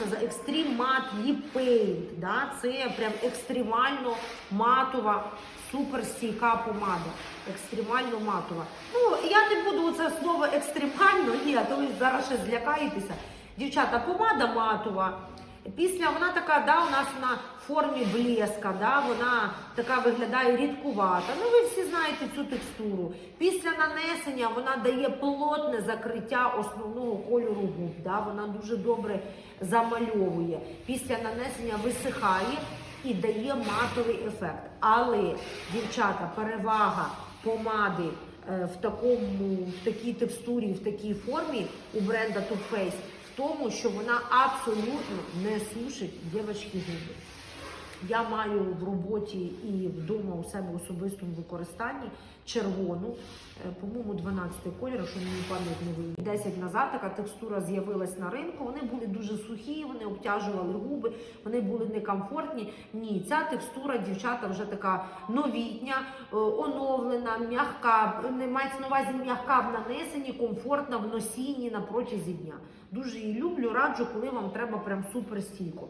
нас за екстрім мат Paint. Да? Це прям екстремально матова, суперстійка помада. Екстремально матова. Ну, я не буду це слово екстремально, ні, а то ви зараз ще злякаєтеся. Дівчата, помада матова. Після вона така, да, у нас на формі блеска, да, вона така виглядає рідкувата. Ну, ви всі знаєте цю текстуру. Після нанесення вона дає плотне закриття основного кольору губ. Да, вона дуже добре замальовує. Після нанесення висихає і дає матовий ефект. Але, дівчата, перевага помади е, в такому, в такій текстурі, в такій формі у бренда Too Faced тому, що вона абсолютно не сушить дівчатки губи. Я маю в роботі і вдома у себе особистому використанні червону, е, по-моєму, 12 кольору, що мені пам'ять не вийде. 10 назад така текстура з'явилась на ринку. Вони були дуже сухі, вони обтяжували губи, вони були некомфортні. Ні, ця текстура, дівчата, вже така новітня, е, оновлена, м'яка, не мається на увазі м'яка в нанесенні, комфортна в носінні на протязі дня. Дуже її люблю, раджу, коли вам треба прям супер стійко.